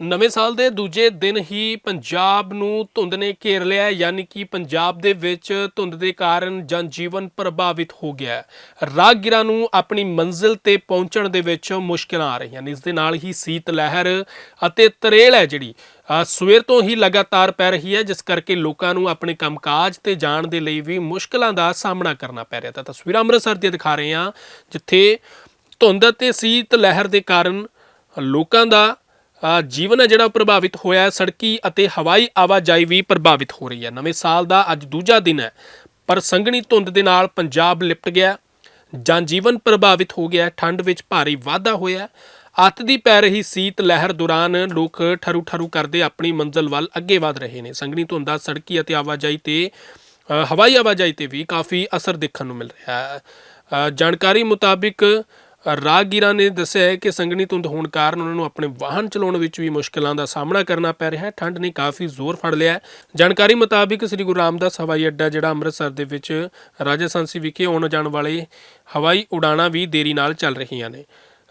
ਨਵੇਂ ਸਾਲ ਦੇ ਦੂਜੇ ਦਿਨ ਹੀ ਪੰਜਾਬ ਨੂੰ ਧੁੰਦ ਨੇ ਘੇਰ ਲਿਆ ਯਾਨੀ ਕਿ ਪੰਜਾਬ ਦੇ ਵਿੱਚ ਧੁੰਦ ਦੇ ਕਾਰਨ ਜਨਜੀਵਨ ਪ੍ਰਭਾਵਿਤ ਹੋ ਗਿਆ ਹੈ। ਰਾਹਗੀਰਾਂ ਨੂੰ ਆਪਣੀ ਮੰਜ਼ਿਲ ਤੇ ਪਹੁੰਚਣ ਦੇ ਵਿੱਚ ਮੁਸ਼ਕਲਾਂ ਆ ਰਹੀਆਂ ਨੇ। ਇਸ ਦੇ ਨਾਲ ਹੀ ਸੀਤ ਲਹਿਰ ਅਤੇ ਤਰੇਲ ਹੈ ਜਿਹੜੀ ਸਵੇਰ ਤੋਂ ਹੀ ਲਗਾਤਾਰ ਪੈ ਰਹੀ ਹੈ, ਜਿਸ ਕਰਕੇ ਲੋਕਾਂ ਨੂੰ ਆਪਣੇ ਕੰਮਕਾਜ ਤੇ ਜਾਣ ਦੇ ਲਈ ਵੀ ਮੁਸ਼ਕਲਾਂ ਦਾ ਸਾਹਮਣਾ ਕਰਨਾ ਪੈ ਰਿਹਾ ਤਾਂ ਤਸਵੀਰਾਂ ਅੰਮ੍ਰਿਤਸਰ ਦੀਆਂ ਦਿਖਾ ਰਹੇ ਹਾਂ, ਜਿੱਥੇ ਧੁੰਦ ਅਤੇ ਸੀਤ ਲਹਿਰ ਦੇ ਕਾਰਨ ਲੋਕਾਂ ਦਾ ਜੀਵਨ ਹੈ ਜਿਹੜਾ ਉਹ ਪ੍ਰਭਾਵਿਤ ਹੋਇਆ ਹੈ, ਸੜਕੀ ਅਤੇ ਹਵਾਈ ਆਵਾਜਾਈ ਵੀ ਪ੍ਰਭਾਵਿਤ ਹੋ ਰਹੀ ਹੈ। ਨਵੇਂ ਸਾਲ ਦਾ ਅੱਜ ਦੂਜਾ ਦਿਨ ਹੈ, ਪਰ ਸੰਘਣੀ ਧੁੰਦ ਦੇ ਨਾਲ ਪੰਜਾਬ ਲਿਪਟ ਗਿਆ ਜਨਜੀਵਨ ਪ੍ਰਭਾਵਿਤ ਹੋ ਗਿਆ ਠੰਡ ਵਿੱਚ ਭਾਰੀ ਵਾਧਾ ਹੋਇਆ ਅੱਤ ਦੀ ਪੈ ਰਹੀ ਸੀਤ ਲਹਿਰ ਦੌਰਾਨ ਲੋਕ ਠਰੂ ਠਰੂ ਕਰਦੇ ਆਪਣੀ ਮੰਜ਼ਲ ਵੱਲ ਅੱਗੇ ਵਧ ਰਹੇ ਨੇ। ਸੰਘਣੀ ਧੁੰਦ ਦਾ ਸੜਕੀ ਅਤੇ ਆਵਾਜਾਈ ਤੇ ਹਵਾਈ ਆਵਾਜਾਈ ਤੇ ਵੀ ਕਾਫੀ ਅਸਰ ਦੇਖਣ ਨੂੰ ਮਿਲ ਰਿਹਾ ਹੈ। ਜਾਣਕਾਰੀ ਮੁਤਾਬਿਕ ਰਾਹਗੀਰਾਂ ਨੇ ਦੱਸਿਆ ਹੈ ਕਿ ਸੰਘਣੀ ਧੁੰਦ ਹੋਣ ਕਾਰਨ ਉਹਨਾਂ ਨੂੰ ਆਪਣੇ ਵਾਹਨ ਚਲਾਉਣ ਵਿੱਚ ਵੀ ਮੁਸ਼ਕਲਾਂ ਦਾ ਸਾਹਮਣਾ ਕਰਨਾ ਪੈ ਰਿਹਾ ਹੈ। ਠੰਡ ਨੇ ਕਾਫੀ ਜ਼ੋਰ ਫੜ ਲਿਆ ਹੈ। ਜਾਣਕਾਰੀ ਮੁਤਾਬਿਕ ਸ੍ਰੀ ਗੁਰੂ ਰਾਮਦਾਸ ਹਵਾਈ ਅੱਡਾ, ਜਿਹੜਾ ਅੰਮ੍ਰਿਤਸਰ ਦੇ ਵਿੱਚ ਰਾਜਸਥਾਨੀ ਵਿਖੇ ਆਉਣ ਜਾਣ ਵਾਲੇ ਹਵਾਈ ਉਡਾਣਾਂ ਵੀ ਦੇਰੀ ਨਾਲ ਚੱਲ ਰਹੀਆਂ ਨੇ।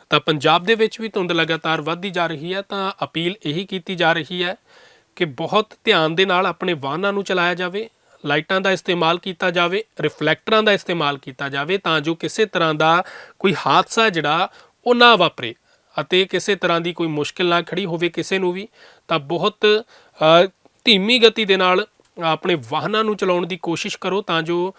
ਤਾਂ ਪੰਜਾਬ ਦੇ ਵਿੱਚ ਵੀ ਧੁੰਦ ਲਗਾਤਾਰ ਵੱਧਦੀ ਜਾ ਰਹੀ ਹੈ, ਤਾਂ ਅਪੀਲ ਇਹੀ ਕੀਤੀ ਜਾ ਰਹੀ ਹੈ ਕਿ ਬਹੁਤ ਧਿਆਨ ਦੇ ਨਾਲ ਆਪਣੇ ਵਾਹਨਾਂ ਨੂੰ ਚਲਾਇਆ ਜਾਵੇ। ਲਾਈਟਾਂ ਦਾ ਇਸਤੇਮਾਲ ਕੀਤਾ ਜਾਵੇ, ਰਿਫਲੈਕਟਰਾਂ ਦਾ ਇਸਤੇਮਾਲ ਕੀਤਾ ਜਾਵੇ ਤਾਂ ਜੋ ਕਿਸੇ ਤਰ੍ਹਾਂ ਦਾ ਕੋਈ ਹਾਦਸਾ ਜਿਹੜਾ ਉਹ ਨਾ ਵਾਪਰੇ ਅਤੇ ਕਿਸੇ ਤਰ੍ਹਾਂ ਦੀ ਕੋਈ ਮੁਸ਼ਕਿਲ ਨਾ ਖੜੀ ਹੋਵੇ ਕਿਸੇ ਨੂੰ ਵੀ, ਤਾਂ ਬਹੁਤ ਧੀਮੀ ਗਤੀ ਦੇ ਨਾਲ ਆਪਣੇ ਵਾਹਨਾਂ ਨੂੰ ਚਲਾਉਣ ਦੀ ਕੋਸ਼ਿਸ਼ ਕਰੋ ਤਾਂ ਜੋ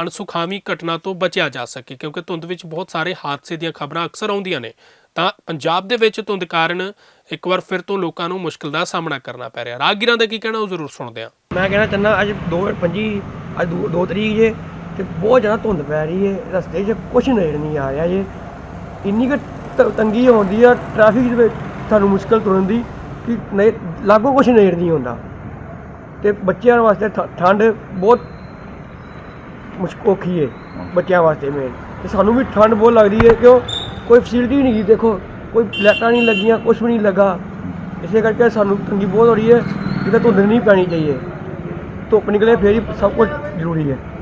ਅਣਸੁਖਾਵੀ ਘਟਨਾ ਤੋਂ ਬਚਿਆ ਜਾ ਸਕੇ, ਕਿਉਂਕਿ ਧੁੰਦ ਵਿੱਚ ਬਹੁਤ ਸਾਰੇ ਹਾਦਸੇ ਦੀਆਂ ਖਬਰਾਂ ਅਕਸਰ ਆਉਂਦੀਆਂ ਨੇ। ਤਾਂ ਪੰਜਾਬ ਦੇ ਵਿੱਚ ਧੁੰਦ ਕਾਰਨ ਇੱਕ ਵਾਰ ਫਿਰ ਤੋਂ ਲੋਕਾਂ ਨੂੰ ਮੁਸ਼ਕਲ ਦਾ ਸਾਹਮਣਾ ਕਰਨਾ ਪੈ ਰਿਹਾ। ਰਾਹਗੀਰਾਂ ਦਾ ਕੀ ਕਹਿਣਾ ਉਹ ਜ਼ਰੂਰ ਸੁਣਦੇ ਹਾਂ। ਮੈਂ ਕਹਿਣਾ ਚਾਹੁੰਦਾ ਅੱਜ 2:25 ਅੱਜ 2 ਤਰੀਕ ਜੇ, ਤੇ ਬਹੁਤ ਜ਼ਿਆਦਾ ਧੁੰਦ ਪੈ ਰਹੀ ਹੈ ਰਸਤੇ 'ਚ ਕੁਛ ਨਜ਼ਰ ਨਹੀਂ ਆ ਰਿਹਾ ਜੇ। ਇੰਨੀ ਕੁ ਤੰਗੀ ਆਉਂਦੀ ਆ ਟ੍ਰੈਫਿਕ ਦੇ ਵਿੱਚ ਸਾਨੂੰ ਮੁਸ਼ਕਲ ਤੁਰਨ ਦੀ, ਕਿ ਨਹੀਂ, ਲਾਗੋ ਕੁਛ ਨਜ਼ਰ ਨਹੀਂ ਆਉਂਦਾ। ਤੇ ਬੱਚਿਆਂ ਵਾਸਤੇ ਠ- ਠੰਡ ਬਹੁਤ ਮੁਸ਼ਕ ਔਖੀ ਹੈ ਬੱਚਿਆਂ ਵਾਸਤੇ ਮੇਨ ਤੇ ਸਾਨੂੰ ਵੀ ਠੰਡ ਬਹੁਤ ਲੱਗਦੀ ਹੈ ਕਿਉਂ? ਕੋਈ ਫੈਸਿਲਿਟੀ ਨਹੀਂ ਦੇਖੋ, ਕੋਈ ਲਾਈਟਾਂ ਨਹੀਂ ਲੱਗੀਆਂ, ਕੁਛ ਵੀ ਨਹੀਂ ਲੱਗਾ। ਇਸੇ ਕਰਕੇ ਸਾਨੂੰ ਤੰਗੀ ਬਹੁਤ ਹੋ ਰਹੀ ਹੈ ਜਿੱਦਾਂ ਧੁੰਦ ਨਹੀਂ ਪੈਣੀ ਚਾਹੀਏ। ਧੁੱਪ ਨਿਕਲੇ ਫੇਰ ਹੀ ਸਭ ਕੁਝ ਜ਼ਰੂਰੀ ਹੈ।